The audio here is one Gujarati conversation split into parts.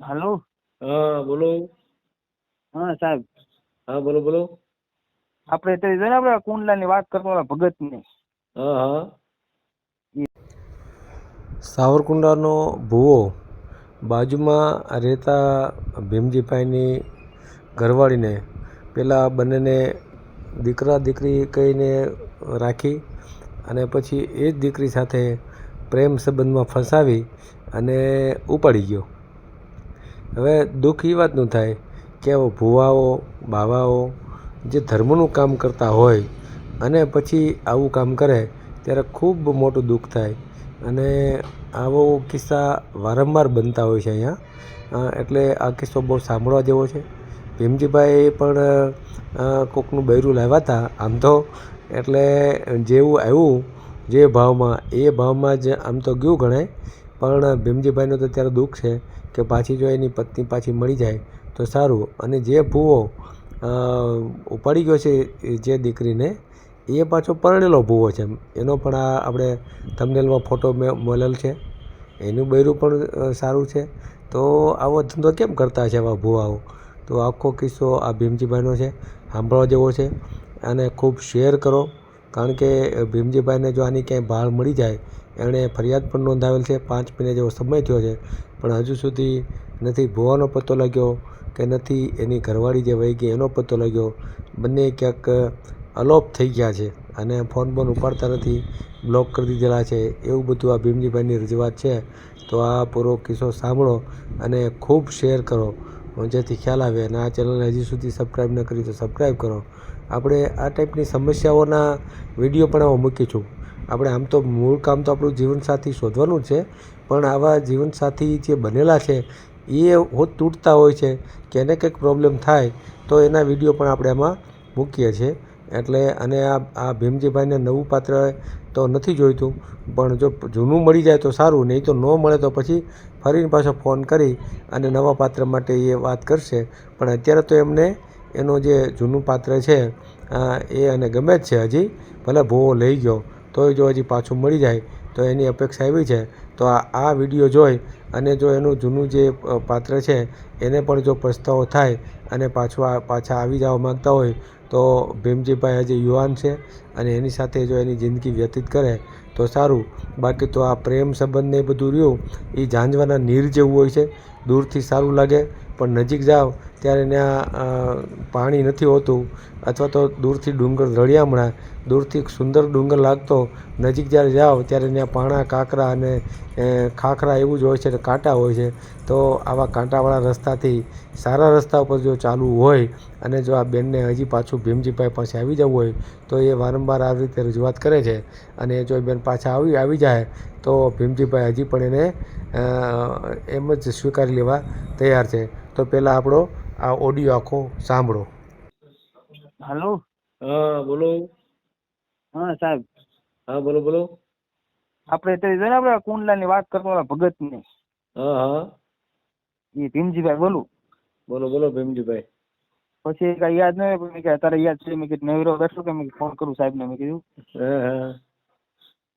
હલો? હા બોલો. હા સાહેબ. હા બોલો બોલો. આપણે તે છે ને આપણે કુંડલાની વાત કરતો હતા ભગતની. હા હા. સાવરકુંડાનો ભૂવો બાજુમાં રહેતા ભીમજીભાઈની ઘરવાળીને પેલા બંનેને દીકરા દીકરી કહીને રાખી અને પછી એ જ દીકરી સાથે પ્રેમ સંબંધમાં ફસાવી અને ઉપાડી ગયો. હવે દુઃખ એ વાતનું થાય કે આવો ભુવાઓ, બાવાઓ જે ધર્મનું કામ કરતા હોય અને પછી આવું કામ કરે ત્યારે ખૂબ મોટું દુઃખ થાય. અને આવો કિસ્સા વારંવાર બનતા હોય છે અહીંયા. એટલે આ કિસ્સો બહુ સાંભળવા જેવો છે. ભીમજીભાઈ પણ કોકનું બૈરું લાવ્યા હતા આમ તો. એટલે જેવું આવ્યું, જે ભાવમાં, એ ભાવમાં જ આમ તો ગયું ગણાય. પણ ભીમજીભાઈનું તો ત્યારે દુઃખ છે. કે પાછી જો એની પત્ની પાછી મળી જાય તો સારું. અને જે ભૂવો ઉપાડી ગયો છે જે દીકરીને, એ પાછો પરણેલો ભૂવો છે એનો પણ આ આપણે થંબનેલમાં ફોટો મળેલ છે. એનું બૈરું પણ સારું છે. તો આવો ધંધો કેમ કરતા છે આવા ભૂવાઓ? તો આખો કિસ્સો આ ભીમજીભાઈનો છે, સાંભળવા જેવો છે. અને ખૂબ શેર કરો. કારણ કે ભીમજીભાઈને જો આની ક્યાંય ભાળ મળી જાય, એણે ફરિયાદ પણ નોંધાવેલ છે. પાંચ મહિને જેવો સમય થયો છે. પણ હજુ સુધી નથી ભૂવાનો પત્તો લાગ્યો કે નથી એની ઘરવાળી જે વહી ગઈ એનો પત્તો લાગ્યો. બંને ક્યાંક અલોપ થઈ ગયા છે અને ફોન બોન ઉપાડતા નથી, બ્લોક કરી દીધેલા છે. એવું બધું આ ભીમજીભાઈની રજૂઆત છે. તો આ પૂરો કિસ્સો સાંભળો અને ખૂબ શેર કરો. જેથી ખ્યાલ આવે અને આ ચેનલને હજી સુધી સબસ્ક્રાઈબ ન કરી તો સબસ્ક્રાઈબ કરો. આપણે આ ટાઈપની સમસ્યાઓના વીડિયો પણ આમાં મૂકીશું. આપણે આમ તો મૂળ કામ તો આપણું જીવનસાથી શોધવાનું છે. પણ આવા જીવનસાથી જે બનેલા છે, એ હોત તૂટતા હોય છે કે એને કંઈક પ્રોબ્લેમ થાય, તો એના વીડિયો પણ આપણે એમાં મૂકીએ છીએ. એટલે અને આ આ ભીમજીભાઈને નવું પાત્ર તો નથી જોઈતું, પણ જો જૂનું મળી જાય તો સારું, નહીં તો ન મળે તો પછી ફરીને પાછો ફોન કરી અને નવા પાત્ર માટે એ વાત કરશે. પણ અત્યારે તો એમને એનું જે જૂનું પાત્ર છે એ એને ગમે જ છે હજી, ભલે ભોવો લઈ ગયો, તોય જો હજી પાછું મળી જાય, તો એની અપેક્ષા એવી છે તો આ આ વીડિયો જોઈ અને જો એનું જૂનું જે પાત્ર છે, એને પણ જો પછતાવો થાય અને પાછું પાછા આવી જવા માગતા હોય, તો ભીમજીભાઈ હજી યુવાન છે અને એની સાથે જો એની જિંદગી વ્યતીત કરે, તો સારું. બાકી તો આ પ્રેમ સંબંધને બધું રહ્યું એ ઝાંઝવાના નીર જેવું હોય છે. દૂરથી સારું લાગે, પણ નજીક જાઓ ત્યારે ત્યાં પાણી નથી હોતું. અથવા તો દૂરથી ડુંગર રળિયામણા દૂરથી સુંદર ડુંગર લાગતો. નજીક જ્યારે જાઓ ત્યારે ત્યાં પાણા, કાંકરા અને ખાખરા એવું જ હોય છે અને કાંટા હોય છે. તો આવા કાંટાવાળા રસ્તાથી સારા રસ્તા ઉપર જો ચાલવું હોય અને જો આ બેનને હજી પાછું ભીમજીભાઈ પાસે આવી જવું હોય, તો એ વારંવાર આ રીતે રજૂઆત કરે છે. અને જો બેન પાછા આવી આવી જાય તો ભીમજીભાઈ હજી પણ એને એમ જ સ્વીકારી લેવા તૈયાર છે. તો પહેલાં આપણો આ ઓડિયો આખો સાંભળો. હલો? હા બોલો. હા સાહેબ. હા બોલો બોલો. આપણે તે છે ને આપણે કુંડલાની વાત કરતો હતા ભગતની. હા હા. એ ભીમજીભાઈ બોલું. બોલો બોલો ભીમજીભાઈ. પછી કઈ યાદ નહીં કે તારે યાદ છે. મેં કીધું નવરો બેઠો કે મેં ફોન કરું સાહેબને. મેં કીધું. હા હા.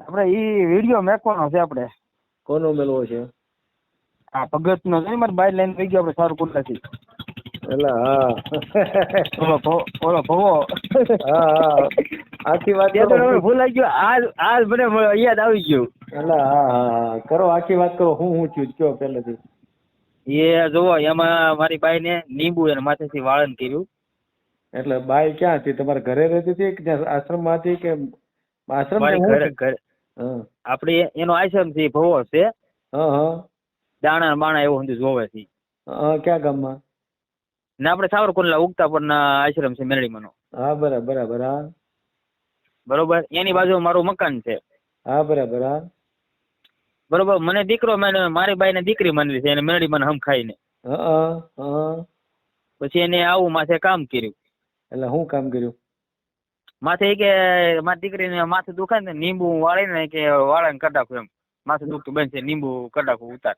આપણે એ વીડિયો મેકવાનો છે આપણે. કોનો મેલવો છે? આ ભગત નો નહીં મારી બાય લાઈન થઈ ગયો આપણે સારું કુંડલાથી એટલે હા. ઓલો ઓલો ભવો. હા હા. આખી વાત તે તો કરો. ભૂલાઈ ગયો. આજ આજ મને યાદ આવી ગયું. એટલે હા હા કરો આખી વાત કરો. હું હું છું? કયો પહેલેથી? એ જોવો એમાં મારી બાઈ ને લીંબુ અને માથેથી વાળન કર્યું. એટલે બાઈ ક્યાં હતી? તમારા ઘરે રહેતી હતી કે આશ્રમમાંથી હતી કે આશ્રમ ઘરે. આપણે એનો આશ્રમ છે ભવો છે. હા હા. દાણા ને બાણા એવું સમજુ જોવે છે. ક્યાં ગામમાં? ને આપણે સાવરકુંડલા ઉગતા પરના આશ્રમ છે મેરડીમાંનો. હા બરાબર બરાબર હા. બરોબર? એની બાજુ મારું મકાન છે. હા બરાબર હા. બરોબર? મને દીકરો મને મારી બાઈને દીકરી માનવી છે એને મેરડી મને હમ ખાઈને હા હા. પછી એને આવું માથે કામ કર્યું. એટલે હું કામ કર્યું? માથે કે મારી દીકરીને માથું દુખે ને લીંબુ વાળીને કે વાળાને કરી નાખું એમ. માથું દુખતું બંધ છે લીંબુ કરી નાખું ઉતાર.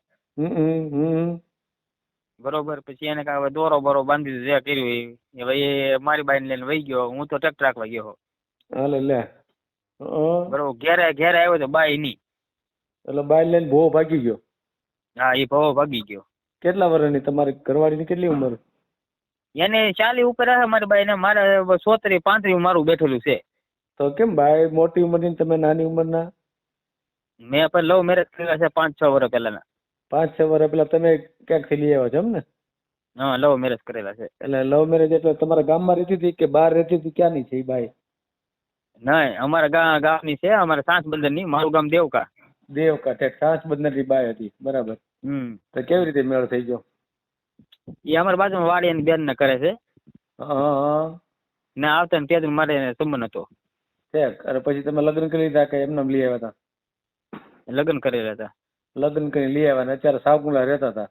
બરોબર પછી એને કાંઈ દોરો બરો બાંધી દીધો જે કર્યું એ. હવે એ મારી બાઈને લઈને વહી ગયો હું તો ટ્રેક્ટર રાખવા ગયો. હાલે લે. બરોબર ઘેરે ઘેરે આવ્યો તો બાઈ ની એટલે બાઈ લઈને ભો ભાગી ગયો? હા એ ભવો ભાગી ગયો. કેટલા વર્ષની તમારી ઘરવાળીની કેટલી ઉંમર? એને ચાલી ઉપર હશે મારી બાઈ ને મારે સોતરી પાંત્રી મારું બેઠેલું છે. તો કેમ બાઈ મોટી ઉંમરની ની તમે નાની ઉંમરના? મેં પણ લવ મેરેજ કરેલા છે પાંચ છ વર્ષ પહેલાના. પાંચ છ વર્ષ પેલા તમે ક્યાંકથી લઈ આવ્યા છો એમ ને? હા લવ મેરેજ કરેલા છે. એટલે લવ મેરેજ એટલે તમારા ગામમાં રહેતી હતી કે બહાર રહેતી હતી? ક્યાંની છે એ બાઈ? નહીં અમારા ગા ગામની છે અમારા સાંસ બંદરની મારું ગામ દેવકા. દેવકા ઠેક સાસ બંદરની બાઈ હતી બરાબર. હમ. તો કેવી રીતે મેળ થઈ ગયો? એ અમારા બાજુમાં વાડી એની બેન ને કરે છે. હા. હા ને આવતા ને ત્યાં મારે સંબંધ હતો. ઠેક અને પછી તમે લગ્ન કરી લીધા કે એમને લઈ આવ્યા હતા લગ્ન કરેલા હતા. લગ્ન કરી લઈ આવ્યા ને અત્યારે સાવકુંડલા રહેતા હતા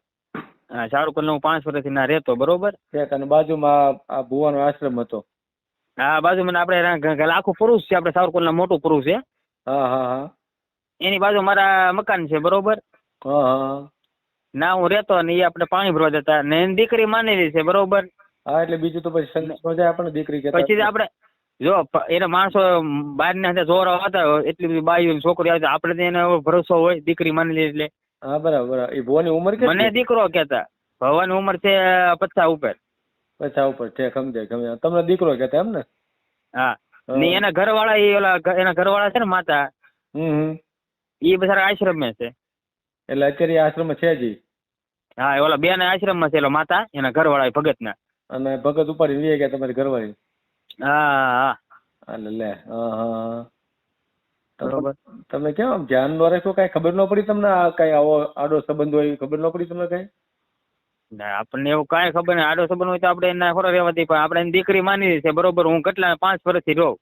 હા શાહરુખ હું પાંચ વર્ષથી ના રહેતો બરોબર? ઠેક અને બાજુમાં આ- ભુવાનો આશ્રમ હતો. આ બાજુમાં આપણે આખું પુરુષ છે આપણે સાવરકુંડલા મોટું પુરુષ છે. હા હા હા. એની બાજુ મારા મકાન છે બરોબર? હા હા. ના હું રહેતો ને એ આપણે પાણી ભરવા જતા. ને એની દીકરી માનેલી છે બરોબર? હા એટલે બીજું તો પછી સંદેશ આપણે દીકરી કે પછી આપણે જો એને માણસો બહાર ના જોર હતા એટલી બધી બાઈ છોકરી આવતી આપણે એને ભરોસો હોય દીકરી માનેલી એટલે. હા બરાબર. એ ભુવાની ઉંમર મને દીકરો કહેતા. ભવાની ઉંમર છે પચાસ ઉપર. પચાસ ઉપર છે સમજાય સમજાય તમને દીકરો કહેતા એમ ને? હા. ને એના ઘરવાળા એ ઓલા એના ઘરવાળા છે ને માતા હમ હમ. એ બધા આશ્રમે છે. એટલે અત્યારે આશ્રમમાં છે જી? હા એ ઓલા બેન આશ્રમમાં છે એટલે માતા એના ઘરવાળા ભગત ના અને ભગત ઉપાડી લઈ ગયા તમારી ઘરવાળી? હા હા. એટલે લે બરોબર. તમે કેમ આમ ધ્યાન ન રાખો કાંઈ ખબર ન પડી તમને આ કાંઈ આવો આડો સંબંધ હોય ખબર ન પડી તમને કાંઈ? ના આપણને એવું કાંઈ ખબર નહીં. આડો સંબંધ હોય તો આપણે એના ખોરા રહેવા દઈએ પણ આપણે એની દીકરી માની છે બરોબર. હું કેટલા પાંચ વર્ષથી રહું.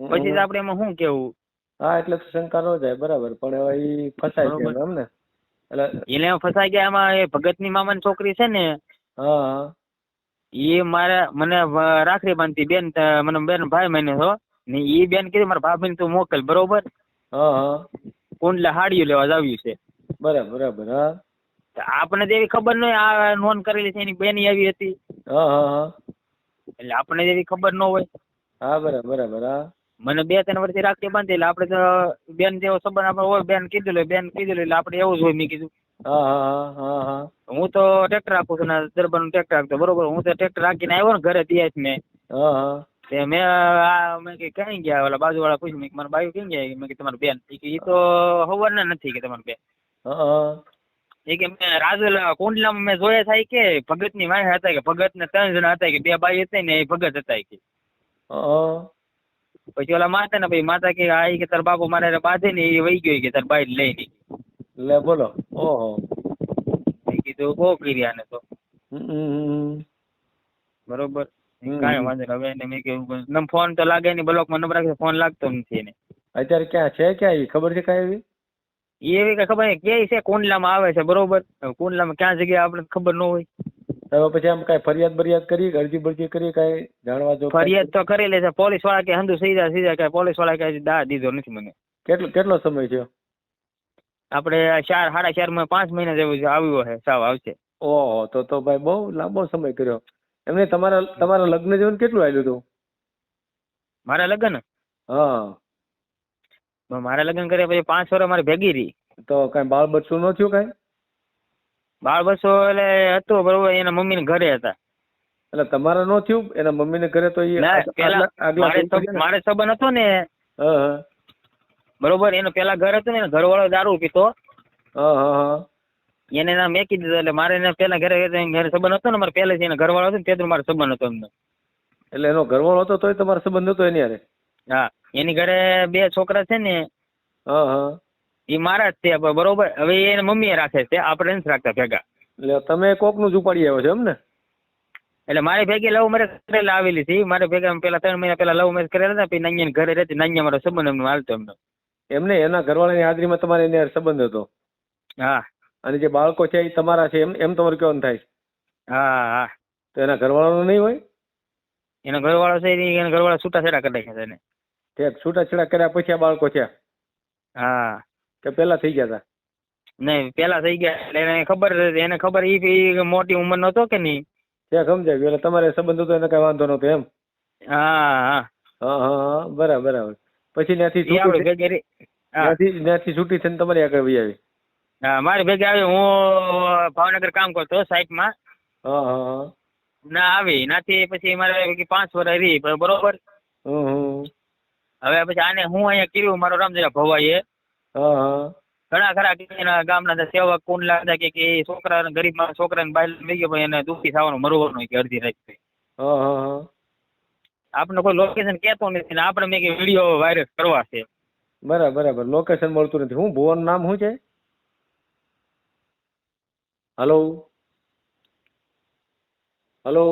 પછી આપણે એમાં શું કેવું? હા એટલે શંકા ન જાય બરાબર. પણ હવે ઈ ફસાઈ ગયો એમ ને. એટલે એટલે ફસાઈ ગયા એમાં એ ભગતની મામાની છોકરી છે ને હા એ મારે મને રાખડી બાંધતી બેન મને બેન ભાઈ મહિને છો ને એ બેન કીધું મારા ભાભીને તું મોકલ બરોબર? હા હા. કુંડલા હાડીઓ લેવા જ આવ્યું છે. બરાબર બરાબર હા. આપણે આપણને તો એવી ખબર નહીં આ નોંધ કરેલી છે એની બેન આવી હતી. હા હા એટલે આપણને એવી ખબર ન હોય. હા બરાબર બરાબર હા. મને બે ત્રણ વર્ષથી રાખડી બાંધી એટલે આપણે તો બેન જેવો સંબંધ આપણે હોય બેન કીધું લે બેન કીધું લે એટલે આપણે એવું જ હોય મેં કીધું. હા તો ટ્રેક્ટર રાખું છું ને દરબારનું ટ્રેક્ટર રાખતો બરોબર. હું તો ટ્રેક્ટર રાખીને આવ્યો ને ઘરે ત્યાં જ મેં. હા હા. તે મેં આ મેં કે ક્યાં ગયા? ઓલા બાજુવાળા પૂછ્યું મેં મારા બાયું ક્યાં ગયા? મેં કે તમારી બેન. એ કે એ તો ખબર નથી કે તમારી બેન. એ કે મેં રાજુલ કુંડલામાં મેં જોયા થાય કે ભગતની વાંહે હતા કે ભગત ને ત્રણ જણા હતા કે બે બાઈ હતી ને એ ભગત હતા કે. પછી ઓલા માતા ને ભાઈ માતા કે આ કે તાર બાપુ મારે બાંધે ને એ વહી ગયો કે તાર બાઈ લઈને લે બોલો. ઓહો. કીધું બહુ કર્યા ને તો. બરોબર. કાંઈ વાંધો નહીં. હવે એને મેં નમ ફોન તો લાગે નહીં બ્લોકમાં નંબર રાખે ફોન લાગતો નથી એને. અત્યારે ક્યાં છે ક્યાં ઈ? ખબર છે કાંઈ એવી? એ એવી કઈ ખબર નહીં ક્યાંય છે? કુંડલામાં આવે છે બરોબર? કુંડલામાં ક્યાં જગ્યાએ આપણે ખબર ન હોય. હવે પછી આમ કઈ ફરિયાદ બરિયાદ કરી અરજી બરજી કરી કાંઈ જાણવા જો ફરિયાદ તો કરી લે છે પોલીસવાળા કે હંધુ સીધા સીધા કે પોલીસવાળા કે દા દીધો નથી મને. કેટલો કેટલો સમય થયો? આપણે ચાર સાડા ચારમાં પાંચ મહિના જેવું આવ્યો હે સાવ આવશે. ઓહો તો તો ભાઈ બહુ લાંબો સમય કર્યો. એમને તમારા તમારા લગ્ન જીવન કેટલું આવ્યું હતું? મારા લગ્ન? હા. મારા લગ્ન કર્યા પછી પાંચ વર્ષ મારી ભેગી રહી. તો કઈ બાળ બચ્ચું ન થયું કાંઈ? બાળ બસો એટલે હતું બરોબર એના મમ્મી ઘરે હતા. એટલે તમારે ન થયું? એના મમ્મીને ઘરે તો ના, મારે સંબંધ ને? હતો ને. બરોબર એનો પેલા ઘર હતું ને ઘર ઘરવાળો દારૂ પીતો. હા હા હા. એને ના મેં કીધું એટલે મારે એને પેલા ઘરે ઘરે સંબંધ હતો ને મારે પહેલેથી એના ઘરવાળો હતો ને તેથી મારો સંબંધ હતો એમનો. એટલે એનો ઘરવાળો હતો તોય તમારો સંબંધ હતો એની હારે? હા એની ઘરે બે છોકરા છે ને. હા હા. એ મારા જ છે બરોબર? હવે એને મમ્મીએ રાખે છે આપણે નથી રાખતા ભેગા. એટલે તમે કોકનું જ ઉપાડી આવ્યો છો એમ ને? એટલે મારી ભેગી લવ મેરેજ કરેલા આવેલી છે મારે ભેગા પેલા ત્રણ મહિના પેલા લવ મેરેજ કરેલા હતા પછી નાનિયાના ઘરે રહેતી નાનિયા મારો સંબંધ એમનો હાલતો એમનો. એમને એના ઘરવાળાની હાજરીમાં તમારે એની સંબંધ હતો? હા. અને જે બાળકો છે એ તમારા છે એમ એમ તમારું કેવાનું થાય? હા હા. તો એના ઘરવાળાનો નહીં હોય? એનો ઘરવાળો છે એના ઘરવાળા છૂટાછેડા કરી નાખ્યા છે એને. છૂટાછેડા કર્યા પછી આ બાળકો છે હા. કે પેલા થઈ ગયા હતા નહીં પેલા થઈ ગયા એટલે એને ખબર હતી, એને ખબર ઈ ઈ મોટી ઉંમર નતો કે નહીં? તે સમજાય. ગયું એટલે તમારે સંબંધ હતો એને કઈ વાંધો નતો એમ? હા હા. હા બરાબર બરાબર. પછી ત્યાંથી ત્યાંથી ત્યાંથી છૂટી થઈને તમારી આગળ વહી આવી? હા મારી ભેગી આવી. હું ભાવનગર કામ કરતો સાઈટમાં. હા હા ના આવી. નાથી પછી મારે પાંચ વર્ષ રહી. બરોબર? હમ હમ. હવે પછી આને હું અહીંયા કર્યું? મારો રામજીરા ભવાઈએ. ઘણા ખરા એના ગામના સેવક કુંડલા લાગતા કે કે એ છોકરા ગરીબમાં છોકરા ને બાયલ લઈ ગયો એને દુઃખી થવાનું મરવાનું કે અડધી રાત આપણે કોઈ લોકેશન કેતો નથી ને આપણે મેં કે વીડિયો વાયરલ કરવા છે. બરાબર બરાબર. લોકેશન મળતું નથી. હું ભુવન નામ શું છે? હલો હલો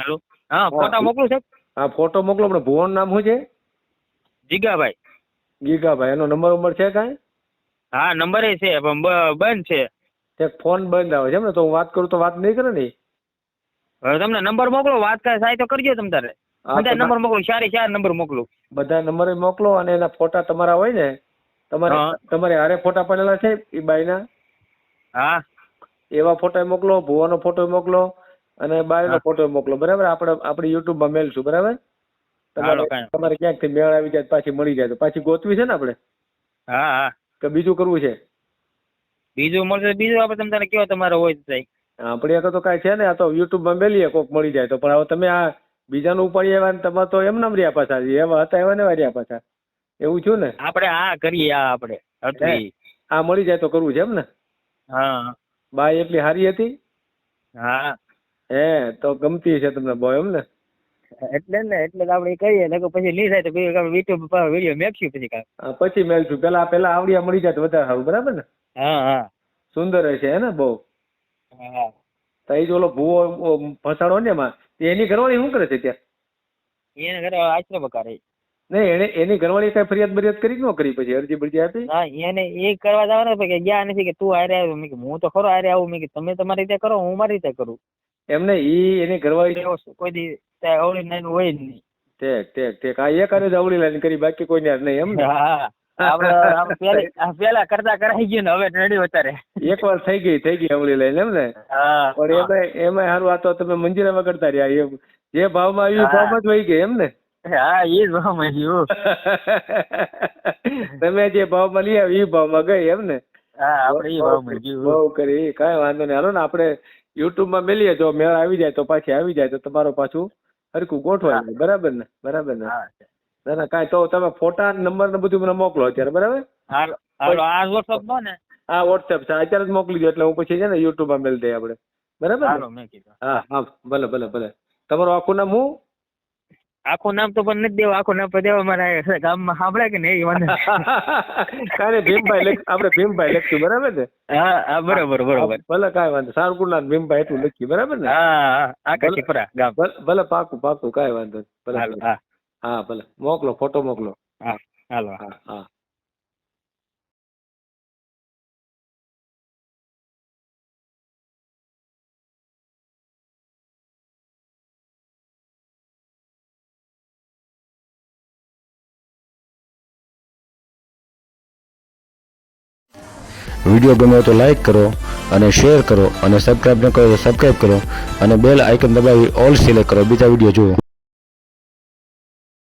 હલો હા ફોટા મોકલું છે હા ફોટો મોકલો પણ ભુવન નામ શું છે? જીગાભાઈ. જીગાભાઈ. એનો નંબર ઉંમર છે કાંઈ? હા નંબર એ છે પણ બંધ છે. તે ફોન બંધ આવે છે એમ ને? તો હું વાત કરું તો વાત નહીં કરે ને હવે તમને નંબર મોકલો વાત કાંઈ થાય તો કરજો તમ તારે. બધા નંબર મોકલો ચારે ચાર નંબર મોકલો. બધા નંબર મોકલો અને એના ફોટા તમારા હોય ને તમારે તમારે હારે ફોટા પડેલા છે એ બાઈના હા. એવા ફોટા મોકલો ભુવાનો ફોટો મોકલો અને બાયનો. ફોટો મોકલો બરાબર? આપણે યુટ્યુબ યુટ્યુબમાં મેલશું બરાબર? તમારે ક્યાંકથી ક્યાંકથી મેળ આવી જાય પાછી મળી જાય તો પાછી ગોતવી છે ને આપણે? હા હા. કે બીજું કરવું છે? બીજું મળશે બીજું આપણે તમે કેવો તમારે હોય તો થાય આપણી આગળ તો કાંઈ છે ને આ તો યુટ્યુબમાં મેલીએ કોક મળી જાય તો. પણ હવે તમે આ બીજાનું ઉપાડી આવ્યા ને તમારે તો એમ નામ રહ્યા પાછા. એવા હતા એવા ને રહ્યા પાછા. એવું છું ને? આપણે આ કરીએ આ આપણે. આ મળી જાય તો કરવું છે એમ ને? હા. બાય એટલી સારી હતી? હા. હે તો ગમતી છે તમને બહુ એમ ને? એટલે ને એટલે આપણે કહીએ ને પછી નહીં થાય તો પછી યુટ્યુબ પર વીડિયો મેકશું પછી કાંઈ પછી મેલશું. પેલા પેલા આવડિયા મળી જાય તો વધારે સારું બરાબર ને? હા હા. સુંદર હશે હે ને બહુ. હા તો એ જ ઓલો ભૂવો ફસાડો ને એમાં એની ઘરવાળી શું કરે છે ત્યાં? એને ઘરે આશ્રમ કરે. નહીં એને એની ઘરવાળી કઈ ફરિયાદ બરિયાદ કરી ન કરી પછી અરજી બરજી આપી? હા એને એ કરવા જવાનું કે ગયા નથી કે તું હારે આવ્યો મેં હું તો ખરો હારે આવું. મેં તમે તમારી રીતે કરો હું મારી રીતે કરું. એમને ઈ એની ઘરવાળી કોઈ દી ત્યાં અવળી નાની હોય જ નહીં. ઠેક ઠેક ઠેક. આ એક જ અવળી લાઈન કરી બાકી કોઈ યાર નહીં એમ હા પેલી કરતા કરાઈ ગયું ને હવે રેડી વધારે. એક વાર થઈ ગઈ થઈ ગઈ અવળી લાઈન એમ ને? પણ એમાં એમાં સારું આ તો તમે મંજીરા વગડતા રહ્યા એમ. જે ભાવમાં આવ્યું ભાવ. જ વહી ગઈ એમ ને? હા એ જ ભાવમાં ગયું તમે જે ભાવમાં લઈ આવ્યું એ ભાવમાં ગઈ એમ ને? હા આપણે એ ભાવમાં ગયું. બહુ કરી. કાંઈ વાંધો નહીં. હાલો ને આપણે યુટ્યુબમાં મેલીએ જો મેળ આવી જાય તો પાછી આવી જાય તો તમારો પાછું હરકું ગોઠવાય બરાબર ને? બરાબર ને? ના ના કાંઈ તો તમે ફોટા નંબર ને બધું મને મોકલો અત્યારે બરાબર? આ વોટ્સઅપ નો ને? હા વોટ્સએપ છે. અત્યારે જ મોકલી દો એટલે હું પછી છે ને યુટ્યુબમાં મેલ દઈએ આપણે. બરાબર હા હા ભલે ભલે ભલે. તમારું આખું નામ હું? આખું નામ તો પણ નથી દેવા આખું નામ દેવા મારા ગામમાં સાંભળે કે નહીં વાંધો નહીં. ભીમભાઈ લખ આપણે ભીમભાઈ લખ્યું બરાબર ને હા હા બરોબર બરોબર. ભલે કાંઈ વાંધો સારકુંડલા ને ભીમભાઈ એટલું લખ્યું બરાબર ને? હા હા આકાશીપુરા ગામ. ભલે પાકું પાકું કાંઈ વાંધો ભલે. હા. હા ભલે. મોકલો ફોટો મોકલો. હા હાલો હા હા. વીડિયો ગમ્યો તો લાઇક કરો અને શેર કરો અને સબસ્ક્રાઈબ ન કરો તો સબસ્ક્રાઈબ કરો અને બેલ આઇકન દબાવી ઓલ સિલેક્ટ કરો. બીજા વીડિયો જુઓ.